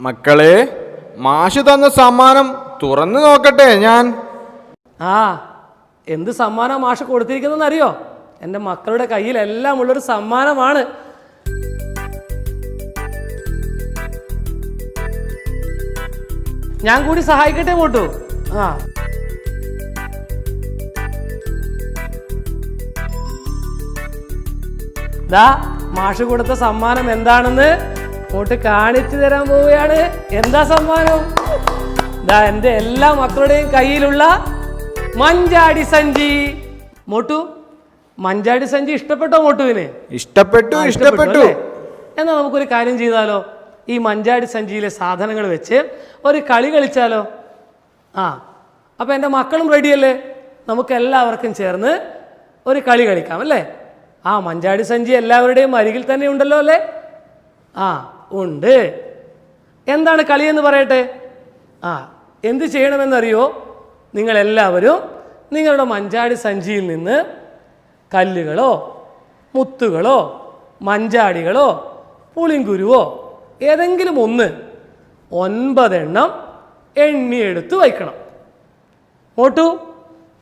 മക്കളെ മാഷ് തന്ന സമ്മാനം തുറന്നു നോക്കട്ടെ ഞാൻ. ആ എന്ത് സമ്മാനം മാഷ് കൊടുത്തിരിക്കുന്നതെന്ന് അറിയോ എന്റെ മക്കളുടെ കയ്യിലെല്ലാം ഉള്ളൊരു സമ്മാനമാണ്. ഞാൻ കൂടി സഹായിക്കട്ടെ മോട്ടു ആ. ദാ മാഷ് കൊടുത്ത സമ്മാനം എന്താണെന്ന് പോട്ട് കാണിച്ചു തരാൻ പോവുകയാണ്. എന്താ സമ്മാനം? ദാ എന്റെ എല്ലാ മക്കളുടെയും കയ്യിലുള്ള മഞ്ചാടി സഞ്ചി. മോട്ടു മഞ്ചാടി സഞ്ചി ഇഷ്ടപ്പെട്ടോ മോട്ടുവിന്? ഇഷ്ടപ്പെട്ടു ഇഷ്ടപ്പെട്ടു? എന്നാ നമുക്കൊരു കാര്യം ചെയ്താലോ? ഈ മഞ്ചാടി സഞ്ചിയിലെ സാധനങ്ങൾ വെച്ച് ഒരു കളി കളിച്ചാലോ? ആ അപ്പോൾ എന്റെ മക്കളും റെഡിയല്ലേ നമുക്ക് എല്ലാവർക്കും ചേർന്ന് ഒരു കളി കളിക്കാം അല്ലേ? ആ മഞ്ചാടി സഞ്ചി എല്ലാവരുടെയും അരികിൽ തന്നെ ഉണ്ടല്ലോ അല്ലേ? ആ ഉണ്ട്. എന്താണ് കളി എന്ന് പറയട്ടെ? ആ എന്ത് ചെയ്യണമെന്നറിയോ? നിങ്ങളെല്ലാവരും നിങ്ങളുടെ മഞ്ചാടി സഞ്ചിയിൽ നിന്ന് കല്ലുകളോ മുത്തുകളോ മഞ്ചാടികളോ പുളിങ്കുരുവോ ഏതെങ്കിലും ഒന്ന് ഒൻപതെണ്ണം എണ്ണിയെടുത്ത് വയ്ക്കണം. മോട്ടു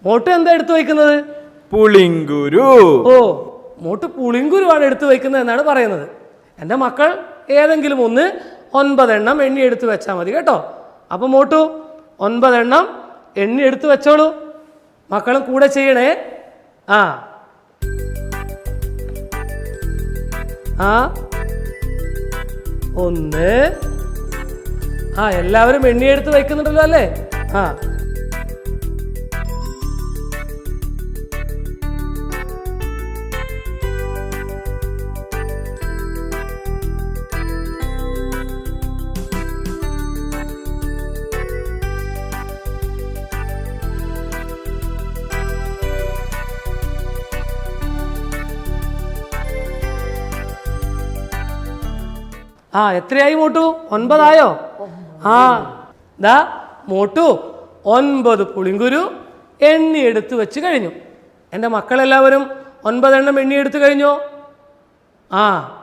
മോട്ടു എന്താ എടുത്തു വയ്ക്കുന്നത്? പുളിങ്കുരു. ഓ മോട്ട് പുളിങ്കുരുവാണ് എടുത്തു വയ്ക്കുന്നത് എന്നാണ് പറയുന്നത്. എന്റെ മക്കൾ ഏതെങ്കിലും ഒന്ന് ഒൻപതെണ്ണം എണ്ണി എടുത്തു വെച്ചാൽ മതി കേട്ടോ. അപ്പം മോട്ടു ഒൻപതെണ്ണം എണ്ണി എടുത്തു വെച്ചോളൂ. മക്കളും കൂടെ ചെയ്യണേ. ആ. ആ. ഒന്ന്. ആ എല്ലാവരും എണ്ണിയെടുത്ത് വയ്ക്കുന്നുണ്ടല്ലോ അല്ലേ? ആ. ആ എത്രയായി മോട്ടു? ഒൻപതായോ? ആ ദാ മോട്ടു ഒൻപത് പുളിങ്കുരു എണ്ണി എടുത്ത് വെച്ച് കഴിഞ്ഞു. എന്റെ മക്കളെല്ലാവരും ഒൻപതെണ്ണം എണ്ണി എടുത്തു കഴിഞ്ഞോ? ആ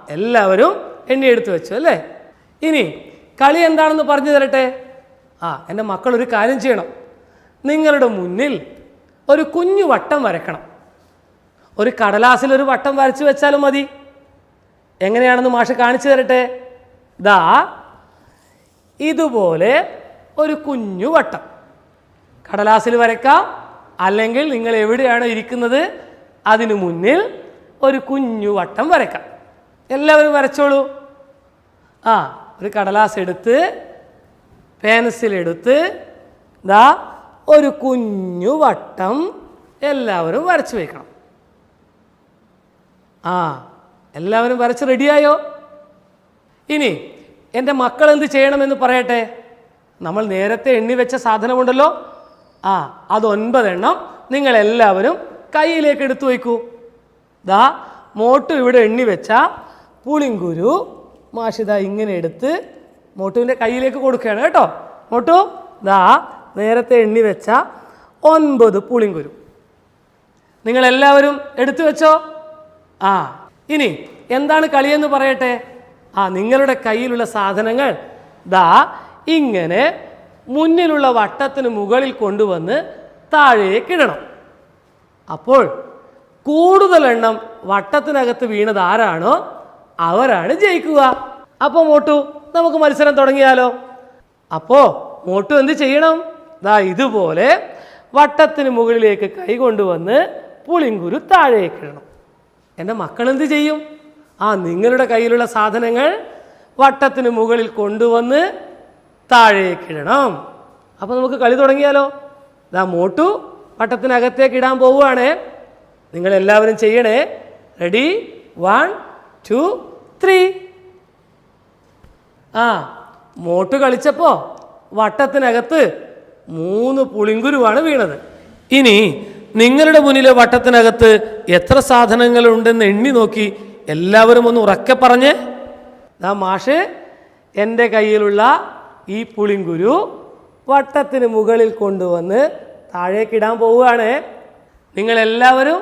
എല്ലാവരും എണ്ണി എടുത്ത് വെച്ചു അല്ലേ? ഇനി കളി എന്താണെന്ന് പറഞ്ഞു തരട്ടെ? ആ എന്റെ മക്കൾ ഒരു കാര്യം ചെയ്യണം. നിങ്ങളുടെ മുന്നിൽ ഒരു കുഞ്ഞു വട്ടം വരക്കണം ഒരു കടലാസിൽ ഒരു വട്ടം വരച്ചു വെച്ചാലും മതി. എങ്ങനെയാണെന്ന് മാഷ് കാണിച്ചു തരട്ടെ? ദാ ഇതുപോലെ ഒരു കുഞ്ഞു വട്ടം. കടലാസിൽ വരയ്ക്കാം. അല്ലെങ്കിൽ നിങ്ങൾ എവിടെയാണ് ഇരിക്കുന്നത്? അതിനു മുന്നിൽ ഒരു കുഞ്ഞു വട്ടം വരയ്ക്കാം. എല്ലാവരും വരച്ചോളൂ. ആ ഒരു കടലാസ് എടുത്ത് പെൻസിൽ എടുത്ത് ദാ ഒരു കുഞ്ഞു വട്ടം എല്ലാവരും വരച്ചു വയ്ക്കണം. ആ എല്ലാവരും വരച്ച് റെഡിയായോ? ഇനി എന്റെ മക്കൾ എന്ത് ചെയ്യണമെന്ന് പറയട്ടെ? നമ്മൾ നേരത്തെ എണ്ണി വെച്ച സാധനമുണ്ടല്ലോ. ആ അത് ഒൻപതെണ്ണം നിങ്ങളെല്ലാവരും കയ്യിലേക്ക് എടുത്തു വയ്ക്കൂ. ദാ മോട്ടു ഇവിടെ എണ്ണി വെച്ച പുളിങ്കുരു മാഷിത ഇങ്ങനെ എടുത്ത് മോട്ടുവിന്റെ കയ്യിലേക്ക് കൊടുക്കുകയാണ് കേട്ടോ. മോട്ടു ദാ നേരത്തെ എണ്ണി വെച്ച ഒൻപത് പുളിങ്കുരു. നിങ്ങളെല്ലാവരും എടുത്തു വെച്ചോ? ആ ഇനി എന്താണ് കളിയെന്ന് പറയട്ടെ? ആ നിങ്ങളുടെ കയ്യിലുള്ള സാധനങ്ങൾ ദാ ഇങ്ങനെ മുന്നിലുള്ള വട്ടത്തിന് മുകളിൽ കൊണ്ടുവന്ന് താഴേക്ക് ഇടണം. അപ്പോൾ കൂടുതൽ എണ്ണം വട്ടത്തിനകത്ത് വീണത് ആരാണോ അവരാണ് ജയിക്കുക. അപ്പോൾ മോട്ടു നമുക്ക് മത്സരം തുടങ്ങിയാലോ? അപ്പോൾ മോട്ടു എന്ത് ചെയ്യണം? ദാ ഇതുപോലെ വട്ടത്തിന് മുകളിലേക്ക് കൈ കൊണ്ടുവന്ന് പുളിങ്കുരു താഴേക്കിടണം എന്റെ മക്കൾ എന്ത് ചെയ്യും? ആ നിങ്ങളുടെ കയ്യിലുള്ള സാധനങ്ങൾ വട്ടത്തിന് മുകളിൽ കൊണ്ടുവന്ന് താഴേക്കിടണം അപ്പോൾ നമുക്ക് കളി തുടങ്ങിയാലോ? ദാ മോട്ടു വട്ടത്തിനകത്തേക്ക് ഇടാൻ പോവുകയാണ്. നിങ്ങളെല്ലാവരും ചെയ്യണേ. റെഡി വൺ ടു ത്രീ ആ മോട്ട് കളിച്ചപ്പോൾ വട്ടത്തിനകത്ത് മൂന്ന് പുളിങ്കുരുവാണ് വീണത്. ഇനി നിങ്ങളുടെ മുന്നിലെ വട്ടത്തിനകത്ത് എത്ര സാധനങ്ങളുണ്ടെന്ന് എണ്ണി നോക്കി എല്ലാവരും ഒന്ന് ഉറക്കെ പറഞ്ഞ് ആ മാഷ് എന്റെ കയ്യിലുള്ള ഈ പുളിങ്കുരു വട്ടത്തിന് മുകളിൽ കൊണ്ടുവന്ന് താഴേക്കിടാൻ പോവുകയാണ്. നിങ്ങളെല്ലാവരും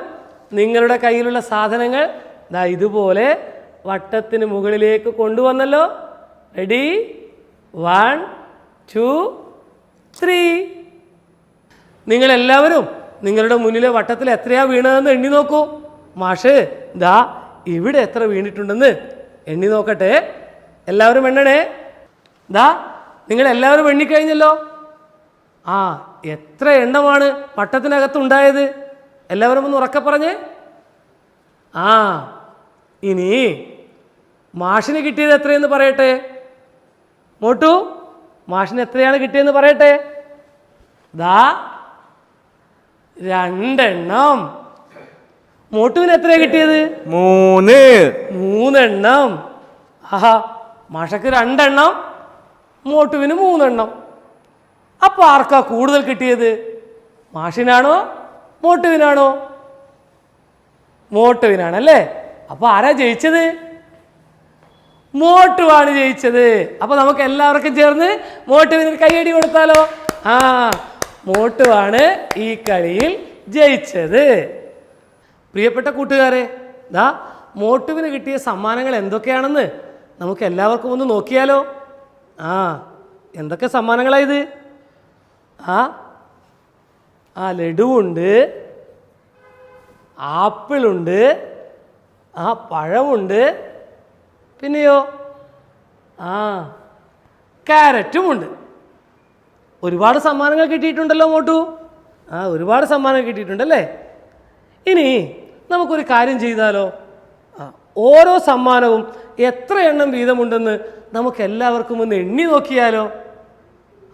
നിങ്ങളുടെ കയ്യിലുള്ള സാധനങ്ങൾ ദാ ഇതുപോലെ വട്ടത്തിന് മുകളിലേക്ക് കൊണ്ടുവന്നല്ലോ. റെഡി വൺ ടു ത്രീ നിങ്ങളെല്ലാവരും നിങ്ങളുടെ മുന്നിലെ വട്ടത്തിൽ എത്രയാണ് വീണതെന്ന് എണ്ണി നോക്കൂ. മാഷ് ദാ ഇവിടെ എത്ര വീണിട്ടുണ്ടെന്ന് എണ്ണി നോക്കട്ടെ. എല്ലാവരും എണ്ണണേ. ദാ നിങ്ങൾ എല്ലാവരും എണ്ണിക്കഴിഞ്ഞല്ലോ. ആ എത്ര എണ്ണമാണ് പട്ടത്തിനകത്തുണ്ടായത്? എല്ലാവരും ഒന്ന് ഉറക്കെ പറഞ്ഞേ. ആ ഇനി മാഷിന് കിട്ടിയത് എത്രയെന്ന് പറയട്ടെ? മോട്ടു മാഷിന് എത്രയാണ് കിട്ടിയെന്ന് പറയട്ടെ? ദാ രണ്ടെണ്ണം. മോട്ടുവിന് എത്ര കിട്ടിയത്? മൂന്ന്. മൂന്നെണ്ണം. ആഹാ മാഷക്ക് രണ്ടെണ്ണം മോട്ടുവിന് മൂന്നെണ്ണം. അപ്പൊ ആർക്കാ കൂടുതൽ കിട്ടിയത്? മാഷിനാണോ മോട്ടുവിനാണോ? മോട്ടുവിനാണല്ലേ? അപ്പൊ ആരാ ജയിച്ചത്? മോട്ടുവാണ് ജയിച്ചത്. അപ്പൊ നമുക്ക് എല്ലാവർക്കും ചേർന്ന് മോട്ടുവിന് കൈയടി കൊടുത്താലോ? ആ മോട്ടുവാണ് ഈ കളിയിൽ ജയിച്ചത്. പ്രിയപ്പെട്ട കൂട്ടുകാരെ ദാ മോട്ടുവിന് കിട്ടിയ സമ്മാനങ്ങൾ എന്തൊക്കെയാണെന്ന് നമുക്ക് എല്ലാവർക്കും ഒന്ന് നോക്കിയാലോ? ആ എന്തൊക്കെ സമ്മാനങ്ങളായത് ആ ആ ലഡുവുണ്ട് ആപ്പിളുണ്ട് ആ പഴമുണ്ട് പിന്നെയോ ആ ക്യാരറ്റുമുണ്ട്. ഒരുപാട് സമ്മാനങ്ങൾ കിട്ടിയിട്ടുണ്ടല്ലോ മോട്ടു. ആ ഒരുപാട് സമ്മാനം കിട്ടിയിട്ടുണ്ടല്ലേ? ഇനി നമുക്കൊരു കാര്യം ചെയ്താലോ? ആ. ഓരോ സമ്മാനവും എത്ര എണ്ണം വീതമുണ്ടെന്ന് നമുക്ക് എല്ലാവർക്കും ഒന്ന് എണ്ണി നോക്കിയാലോ?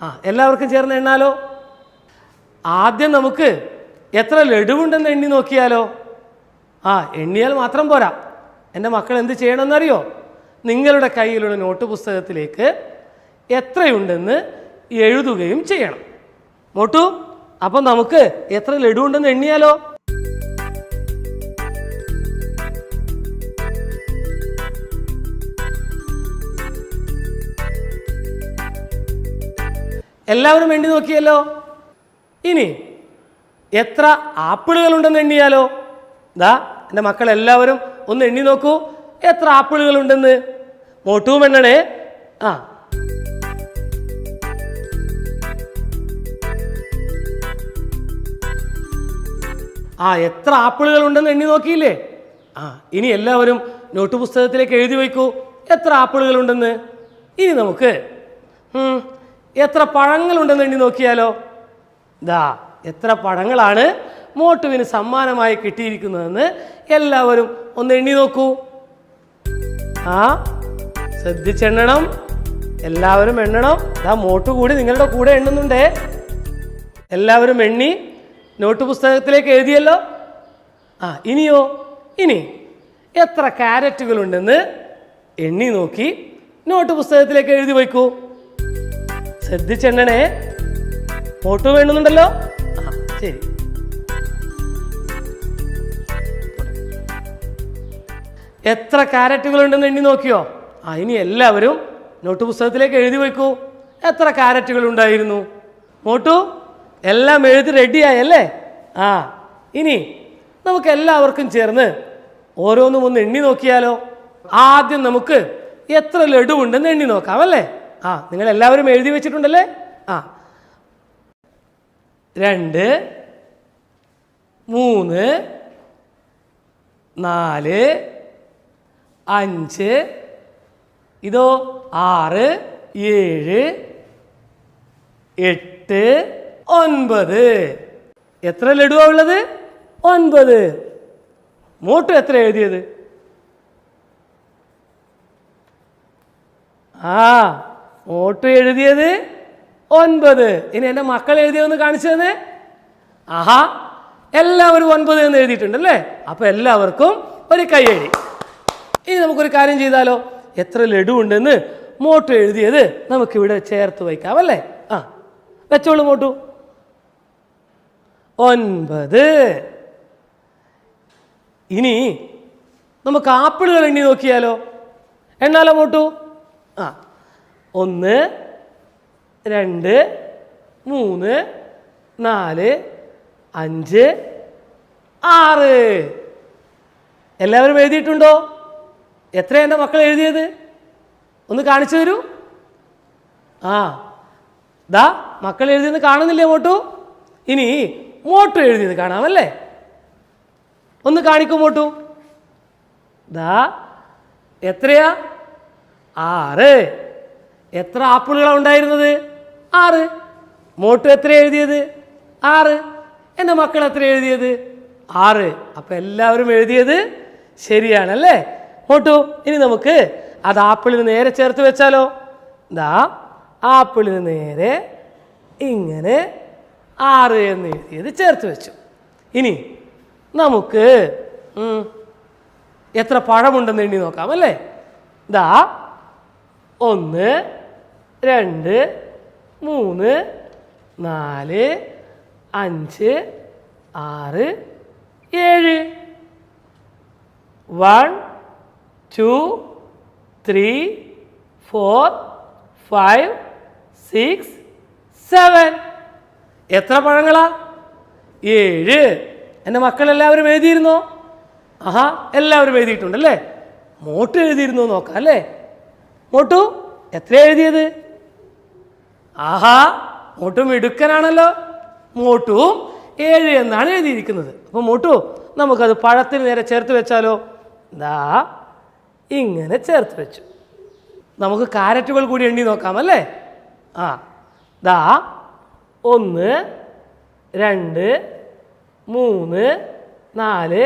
ആ എല്ലാവർക്കും ചേർന്ന് എണ്ണാലോ? ആദ്യം നമുക്ക് എത്ര ലഡുവുണ്ടെന്ന് എണ്ണി നോക്കിയാലോ? ആ എണ്ണിയാൽ മാത്രം പോരാ. എന്റെ മക്കൾ എന്ത് ചെയ്യണമെന്നറിയോ? നിങ്ങളുടെ കയ്യിലുള്ള നോട്ട് പുസ്തകത്തിലേക്ക് എത്രയുണ്ടെന്ന് എഴുതുകയും ചെയ്യണം. മോട്ടു അപ്പം നമുക്ക് എത്ര ലഡു ഉണ്ടെന്ന് എണ്ണിയാലോ? എല്ലാവരും എണ്ണി നോക്കിയല്ലോ. ഇനി എത്ര ആപ്പിളുകൾ ഉണ്ടെന്ന് എണ്ണിയാലോ? ദാ എന്റെ മക്കൾ എല്ലാവരും ഒന്ന് എണ്ണി നോക്കൂ. എത്ര ആപ്പിളുകൾ ഉണ്ടെന്ന് മോട്ടുവും എണ്ണണേ ആ. ആ എത്ര ആപ്പിളുകൾ ഉണ്ടെന്ന് എണ്ണി നോക്കിയില്ലേ? ആ ഇനി എല്ലാവരും നോട്ട് പുസ്തകത്തിലേക്ക് എഴുതി വയ്ക്കൂ. എത്ര ആപ്പിളുകൾ ഉണ്ടെന്ന് ഇനി നമുക്ക് എത്ര പഴങ്ങളുണ്ടെന്ന് എണ്ണി നോക്കിയാലോ? ദാ എത്ര പഴങ്ങളാണ് മോട്ടുവിന് സമ്മാനമായി കിട്ടിയിരിക്കുന്നതെന്ന് എല്ലാവരും ഒന്ന് എണ്ണി നോക്കൂ. ആ ശ്രദ്ധിച്ചെണ്ണണം. എല്ലാവരും എണ്ണണം. ദാ മോട്ടു കൂടി നിങ്ങളുടെ കൂടെ എണ്ണുന്നുണ്ടേ. എല്ലാവരും എണ്ണി നോട്ട് പുസ്തകത്തിലേക്ക് എഴുതിയല്ലോ. ആ ഇനിയോ? ഇനി എത്ര ക്യാരറ്റുകളുണ്ടെന്ന് എണ്ണി നോക്കി നോട്ട് പുസ്തകത്തിലേക്ക് എഴുതി വയ്ക്കൂ. ശ്രദ്ധിച്ചെണ്ണണേ. ഫോട്ടോ വേണമെന്നുണ്ടല്ലോ ആ ശരി. എത്ര ക്യാരറ്റുകളുണ്ടെന്ന് എണ്ണി നോക്കിയോ? ആ ഇനി എല്ലാവരും നോട്ട് പുസ്തകത്തിലേക്ക് എഴുതി വയ്ക്കൂ എത്ര ക്യാരറ്റുകൾ ഉണ്ടായിരുന്നു മോട്ടു എല്ലാം എഴുതി റെഡിയായല്ലേ? ആ ഇനി നമുക്ക് എല്ലാവർക്കും ചേർന്ന് ഓരോന്നും ഒന്ന് എണ്ണി നോക്കിയാലോ? ആദ്യം നമുക്ക് എത്ര ലഡു ഉണ്ടെന്ന് എണ്ണി നോക്കാം അല്ലേ? ആ നിങ്ങൾ എല്ലാവരും എഴുതി വെച്ചിട്ടുണ്ടല്ലേ? ആ. രണ്ട് മൂന്ന് നാല് അഞ്ച് ഇതോ ആറ് ഏഴ് എട്ട് ഒൻപത്. എത്ര ലഡുവാ ഉള്ളത്? ഒൻപത്. മോട്ടു എത്ര എഴുതിയത്? ആ. മോട്ടു എഴുതിയത് ഒൻപത്. ഇനി എന്റെ മക്കൾ എഴുതിയതെന്ന് കാണിച്ചു തന്നെ ആഹാ എല്ലാവരും ഒൻപത് എന്ന് എഴുതിയിട്ടുണ്ടല്ലേ? അപ്പോൾ എല്ലാവർക്കും ഒരു കൈയടി ഇനി നമുക്കൊരു കാര്യം ചെയ്താലോ? എത്ര ലഡു ഉണ്ടെന്ന് മോട്ടു എഴുതിയത് നമുക്കിവിടെ ചേർത്ത് വയ്ക്കാം അല്ലേ? ആ വെച്ചോളൂ മോട്ടു. ഒൻപത്. ഇനി നമുക്ക് ആപ്പിളുകൾ എണ്ണി നോക്കിയാലോ? എണ്ണാലോ മോട്ടു? ആ. ഒന്ന് രണ്ട് മൂന്ന് നാല് അഞ്ച് ആറ്. എല്ലാവരും എഴുതിയിട്ടുണ്ടോ? എത്രയാണ് എന്റെ മക്കൾ എഴുതിയത്? ഒന്ന് കാണിച്ചു തരൂ. ആ ദാ മക്കൾ എഴുതിയെന്ന് കാണുന്നില്ലേ മോട്ടു? ഇനി മോട്ടു എഴുതിയത് കാണാമല്ലേ? ഒന്ന് കാണിക്കൂ മോട്ടു. ദാ എത്രയാ? ആറ്. എത്ര ആപ്പിളുകളാണ് ഉണ്ടായിരുന്നത്? ആറ്. മോട്ടു എത്ര എഴുതിയത്? ആറ്. എന്റെ മക്കൾ എത്ര എഴുതിയത്? ആറ്. അപ്പം എല്ലാവരും എഴുതിയത് ശരിയാണല്ലേ? മോട്ടു ഇനി നമുക്ക് അത് ആപ്പിളിന് നേരെ ചേർത്ത് വെച്ചാലോ? ദാ ആപ്പിളിന് നേരെ ഇങ്ങനെ ആറ് എന്ന് എഴുതിയത് ചേർത്ത് വെച്ചു. ഇനി നമുക്ക് എത്ര പഴമുണ്ടെന്ന് എണ്ണി നോക്കാം അല്ലേ? ദാ ഒന്ന് രണ്ട് മൂന്ന് നാല് അഞ്ച് ആറ് ഏഴ്. One two three four five six seven. എത്ര പഴങ്ങളാ? ഏഴ്. എന്റെ മക്കളെല്ലാവരും എഴുതിയിരുന്നോ? ആഹാ എല്ലാവരും എഴുതിയിട്ടുണ്ടല്ലേ? മോട്ടു എഴുതിയിരുന്നു നോക്കാം അല്ലേ? മോട്ടു എത്ര എഴുതിയത്? ആഹാ മോട്ടു മിടുക്കനാണല്ലോ. മോട്ടുവും ഏഴ് എന്നാണ് എഴുതിയിരിക്കുന്നത്. അപ്പോൾ മോട്ടു നമുക്കത് പഴത്തിന് നേരെ ചേർത്ത് വെച്ചാലോ? ദാ ഇങ്ങനെ ചേർത്ത് വെച്ചു. നമുക്ക് കാരറ്റുകൾ കൂടി എണ്ണി നോക്കാം അല്ലേ? ആ ദാ ഒന്ന് രണ്ട് മൂന്ന് നാല്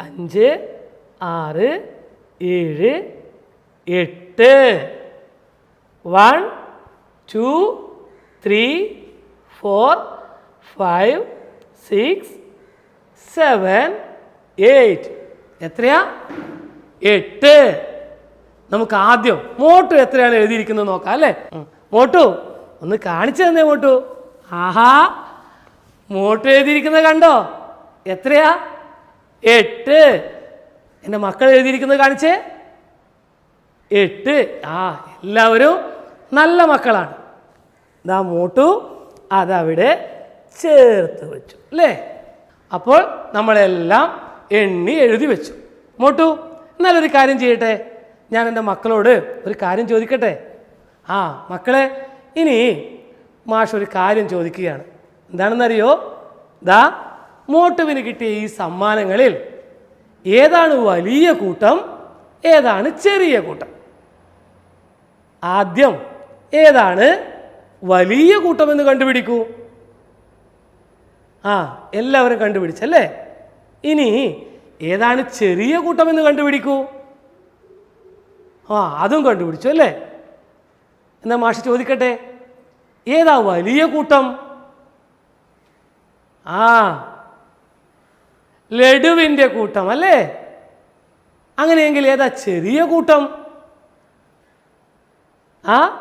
അഞ്ച് ആറ് ഏഴ് എട്ട്. One two three four five six seven eight എത്രയാ? എട്ട്. നമുക്ക് ആദ്യം മോട്ടു എത്രയാണ് എഴുതിയിരിക്കുന്നത് നോക്കാം അല്ലേ? മോട്ടു ഒന്ന് കാണിച്ചു തന്നേ മോട്ടു ആഹാ. മോട്ടു എഴുതിയിരിക്കുന്നത് കണ്ടോ? എത്രയാ? എട്ട്. എന്റെ മക്കൾ എഴുതിയിരിക്കുന്നത് കാണിച്ചേ? എട്ട്. ആ എല്ലാവരും നല്ല മക്കളാണ്. ദാ മൂട്ടു അതവിടെ ചേർത്ത് വെച്ചു അല്ലേ? അപ്പോൾ നമ്മളെല്ലാം എണ്ണി എഴുതി വെച്ചു. മോട്ടു എന്നാലൊരു കാര്യം ചെയ്യട്ടെ? ഞാൻ എന്റെ മക്കളോട് ഒരു കാര്യം ചോദിക്കട്ടെ? ആ മക്കളെ ഇനി മാഷ് ഒരു കാര്യം ചോദിക്കുകയാണ്. എന്താണെന്നറിയോ? ദാ മോട്ടുവിന് കിട്ടിയ ഈ സമ്മാനങ്ങളിൽ ഏതാണ് വലിയ കൂട്ടം ഏതാണ് ചെറിയ കൂട്ടം? ആദ്യം ഏതാണ്? വലിയ കൂട്ടമെന്ന് കണ്ടുപിടിക്കൂ. ആ എല്ലാവരും കണ്ടുപിടിച്ചല്ലേ? ഇനി ഏതാണ് ചെറിയ കൂട്ടമെന്ന് കണ്ടുപിടിക്കൂ? ആ അതും കണ്ടുപിടിച്ചു അല്ലേ? എന്നാ മാഷ് ചോദിക്കട്ടെ? ഏതാ വലിയ കൂട്ടം? ആ ലഡുവിന്റെ കൂട്ടം അല്ലേ? അങ്ങനെയെങ്കിൽ ഏതാ ചെറിയ കൂട്ടം? ആ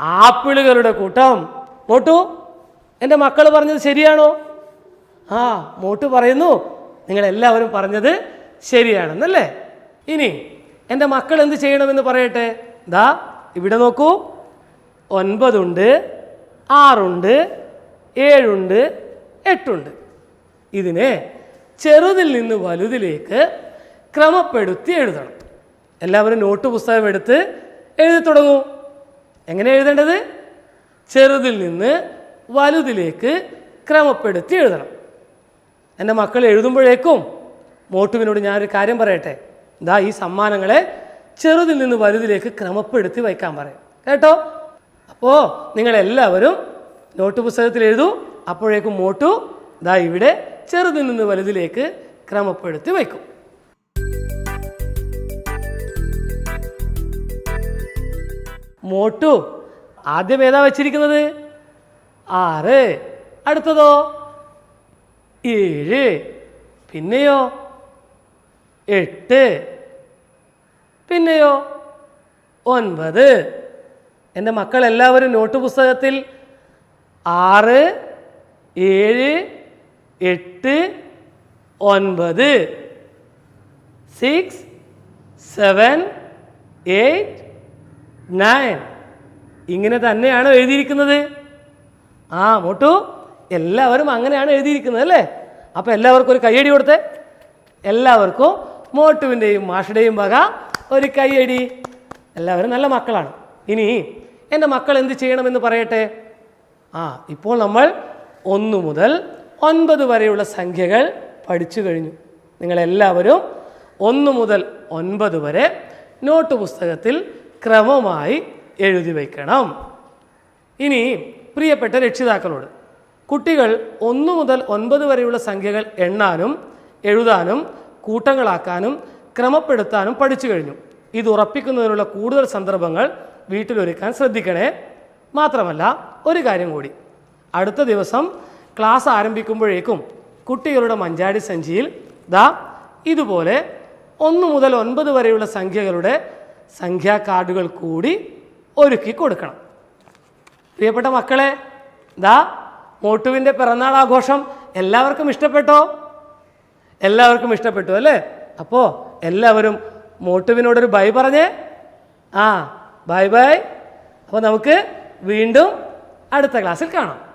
ആപ്പിളുകളുടെ കൂട്ടം. മോട്ടു എന്റെ മക്കൾ പറഞ്ഞത് ശരിയാണോ? ആ മോട്ടു പറയുന്നു നിങ്ങളെല്ലാവരും പറഞ്ഞത് ശരിയാണെന്നല്ലേ? ഇനി എന്റെ മക്കൾ എന്ത് ചെയ്യണമെന്ന് പറയട്ടെ? ദാ ഇവിടെ നോക്കൂ. ഒൻപതുണ്ട് ആറുണ്ട് ഏഴുണ്ട് എട്ടുണ്ട്. ഇതിനെ ചെറുതിൽ നിന്ന് വലുതിലേക്ക് ക്രമപ്പെടുത്തി എഴുതണം. എല്ലാവരും നോട്ട് പുസ്തകം എടുത്ത് എഴുതി തുടങ്ങൂ. എങ്ങനെ എഴുതേണ്ടത്? ചെറുതിൽ നിന്ന് വലുതിലേക്ക് ക്രമപ്പെടുത്തി എഴുതണം. എന്റെ മക്കൾ എഴുതുമ്പോഴേക്കും മോട്ടുവിനോട് ഞാനൊരു കാര്യം പറയട്ടെ? ഇതാ ഈ സമ്മാനങ്ങളെ ചെറുതിൽ നിന്ന് വലുതിലേക്ക് ക്രമപ്പെടുത്തി വയ്ക്കാൻ പറയും. കേട്ടോ? അപ്പോൾ നിങ്ങളെല്ലാവരും നോട്ട് പുസ്തകത്തിൽ എഴുതൂ. അപ്പോഴേക്കും മോട്ടു ദാ ഇവിടെ ചെറുതിൽ നിന്ന് വലുതിലേക്ക് ക്രമപ്പെടുത്തി വയ്ക്കും. മോട്ടു. ആദ്യം ഏതാ വച്ചിരിക്കുന്നത്? ആറ്. അടുത്തതോ? ഏഴ്. പിന്നെയോ? എട്ട്. പിന്നെയോ? ഒൻപത്. എന്റെ മക്കൾ എല്ലാവരും നോട്ട് പുസ്തകത്തിൽ ആറ് ഏഴ് എട്ട് ഒൻപത്. Six seven eight nine. ഇങ്ങനെ തന്നെയാണ് എഴുതിയിരിക്കുന്നത്. ആ മോട്ടു എല്ലാവരും അങ്ങനെയാണ് എഴുതിയിരിക്കുന്നത് അല്ലേ? അപ്പോൾ എല്ലാവർക്കും ഒരു കയ്യടി കൊടുത്തെ. എല്ലാവർക്കും മോട്ടുവിന്റെയും മാഷുടെയും വക ഒരു കയ്യടി എല്ലാവരും നല്ല മക്കളാണ്. ഇനി എന്റെ മക്കൾ എന്ത് ചെയ്യണമെന്ന് പറയട്ടെ? ആ ഇപ്പോൾ നമ്മൾ ഒന്ന് മുതൽ ഒൻപത് വരെയുള്ള സംഖ്യകൾ പഠിച്ചു കഴിഞ്ഞു. നിങ്ങളെല്ലാവരും ഒന്ന് മുതൽ ഒൻപത് വരെ നോട്ട് പുസ്തകത്തിൽ ക്രമമായി എഴുതി വയ്ക്കണം. ഇനി പ്രിയപ്പെട്ട രക്ഷിതാക്കളോട് കുട്ടികൾ ഒന്ന് മുതൽ ഒൻപത് വരെയുള്ള സംഖ്യകൾ എണ്ണാനും എഴുതാനും കൂട്ടങ്ങളാക്കാനും ക്രമപ്പെടുത്താനും പഠിച്ചു കഴിഞ്ഞു. ഇത് ഉറപ്പിക്കുന്നതിനുള്ള കൂടുതൽ സന്ദർഭങ്ങൾ വീട്ടിലൊരുക്കാൻ ശ്രദ്ധിക്കണേ. മാത്രമല്ല ഒരു കാര്യം കൂടി. അടുത്ത ദിവസം ക്ലാസ് ആരംഭിക്കുമ്പോഴേക്കും കുട്ടികളുടെ മഞ്ചാടി സഞ്ചിയിൽ ദാ ഇതുപോലെ ഒന്ന് മുതൽ ഒൻപത് വരെയുള്ള സംഖ്യകളുടെ സംഖ്യാ കാർഡുകൾ കൂടി ഒരുക്കി കൊടുക്കണം. പ്രിയപ്പെട്ട മക്കളെ ദാ മോട്ടുവിന്റെ പിറന്നാൾ ആഘോഷം എല്ലാവർക്കും ഇഷ്ടപ്പെട്ടോ? എല്ലാവർക്കും ഇഷ്ടപ്പെട്ടു അല്ലേ? അപ്പോൾ എല്ലാവരും മോട്ടുവിനോടൊരു ബൈ പറഞ്ഞേ. ആ ബൈ ബൈ. അപ്പോൾ നമുക്ക് വീണ്ടും അടുത്ത ക്ലാസ്സിൽ കാണാം.